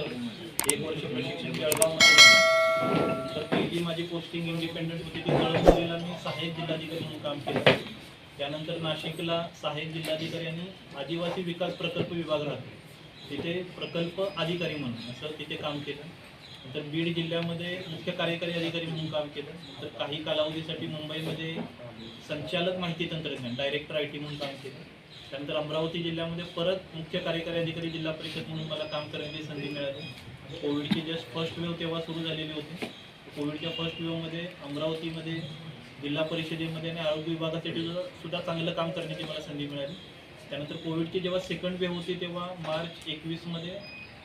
एक वर्ष प्रशिक्षण जळगावमध्ये तर पहिली माझी पोस्टिंग इंडिपेंडंट होती. ती जळगावला मी सहाय्यक जिल्हाधिकारी म्हणून काम केलं. त्यानंतर नाशिकला सहाय्यक जिल्हाधिकारी आदिवासी विकास प्रकल्प विभाग राहतो. तिथे प्रकल्प अधिकारी म्हणून असं तिथे काम केलं. नंतर बीड जिल्ह्यामध्ये मुख्य कार्यकारी अधिकारी म्हणून काम केलं. तर काही कालावधीसाठी मुंबईमध्ये संचालक माहिती तंत्रज्ञान डायरेक्टर आय टी म्हणून काम केलं. त्यानंतर अमरावती जिल्ह्यामध्ये परत मुख्य कार्यकारी अधिकारी जिल्हा परिषद म्हणून मला काम करण्याची संधी मिळाली. कोविडची जस्ट फर्स्ट वेव्ह तेव्हा सुरू झालेली होती. कोविडच्या फर्स्ट वेव्हमध्ये अमरावतीमध्ये जिल्हा परिषदेमध्ये आणि आरोग्य विभागासाठी सुद्धा सुद्धा चांगलं काम करण्याची मला संधी मिळाली. त्यानंतर कोविडची जेव्हा सेकंड वेव्ह होती तेव्हा मार्च एकवीसमध्ये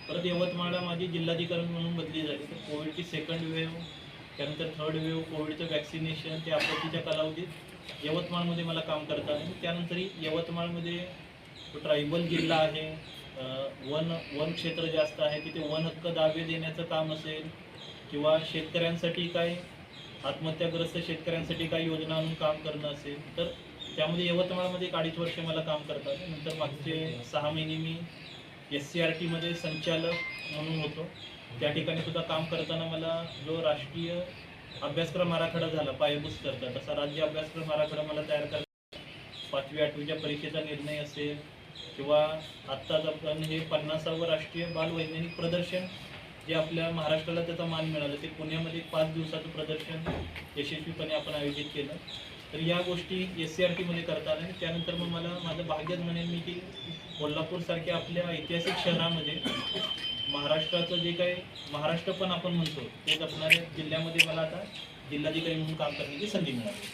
परत यवतमाळला माझी जिल्हाधिकारी म्हणून बदली झाली. तर कोविडची सेकंड वेव्ह त्यानंतर थर्ड वेव्ह कोविडचं वॅक्सिनेशन ते आपत्तीच्या कालावधीत यवतमाळमध्ये मला काम करता आलं त्यानंतरही यवतमाळमध्ये ट्रायबल जिल्हा आहे वन वन क्षेत्र जास्त आहे तिथे वन हक्क दावे देण्याचं काम असेल किंवा शेतकऱ्यांसाठी काय आत्महत्याग्रस्त शेतकऱ्यांसाठी काही योजना आणून काम करणं असेल तर त्यामध्ये यवतमाळमध्ये एक अडीच वर्ष मला काम करतात. नंतर मागचे सहा महिने मी एस सी आर टीमध्ये संचालक म्हणून होतो. त्या ठिकाणी सुद्धा काम करताना मला जो राष्ट्रीय अभ्यासक्रम आराखडा झाला पायाभूत करता तसा राज्य अभ्यासक्रम आराखडा मला तयार करता. पाचवी आठवीच्या परीक्षेचा निर्णय असेल किंवा आत्ताच आपण हे पन्नासावं राष्ट्रीय बालवैज्ञानिक प्रदर्शन जे आपल्या महाराष्ट्राला त्याचा मान मिळाला ते पुण्यामध्ये पाच दिवसाचं प्रदर्शन यशस्वीपणे आपण आयोजित केलं. तर या गोष्टी एस सी आर टीमध्ये करता आल्या त्यानंतर मग मला माझं भाग्यच म्हणेल मी की कोल्हापूरसारख्या आपल्या ऐतिहासिक शहरामध्ये महाराष्ट्राचं जे काही महाराष्ट्र पण आपण म्हणतो ते जपणाऱ्या जिल्ह्यामध्ये मला आता जिल्हाधिकारी म्हणून काम करण्याची संधी मिळाली.